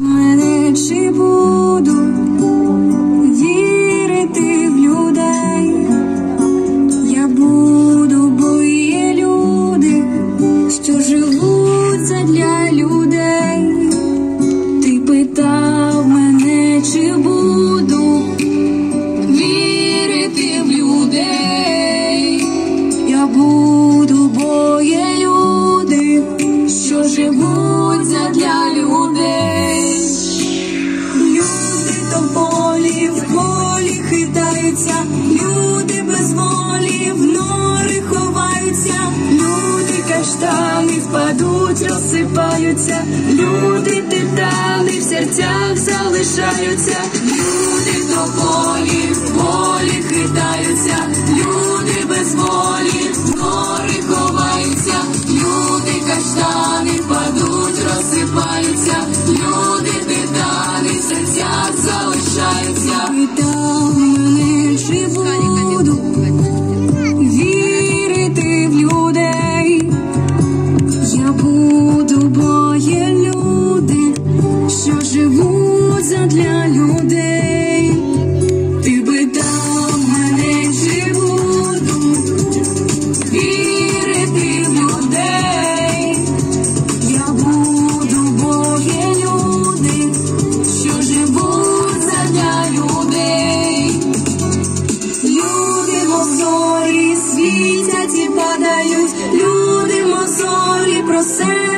Мене чи буду вірити в людей, я буду, бо є люди, що живуть задля людей. Ти питав мене, чи буду вірити в людей, я буду, бо є люди, що живуть Люди тополі в полі хитаються, люди без волі в нори ховаються, люди каштани впадуть, розсипаються, люди титани в серцях залишаються, люди що живуть задля людей. Ти питав мене, чи буду вірити в людей. Я буду, бо є люди, що живуть задля людей. Люди мозолі світять і падають, люди мозолі про себе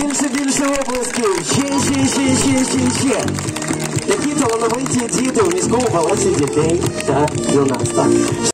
Більше, більше оплесків! Ще, ще, ще, ще, ще, ще! Такі талановиті діти у міському палаці дітей та юнацтва.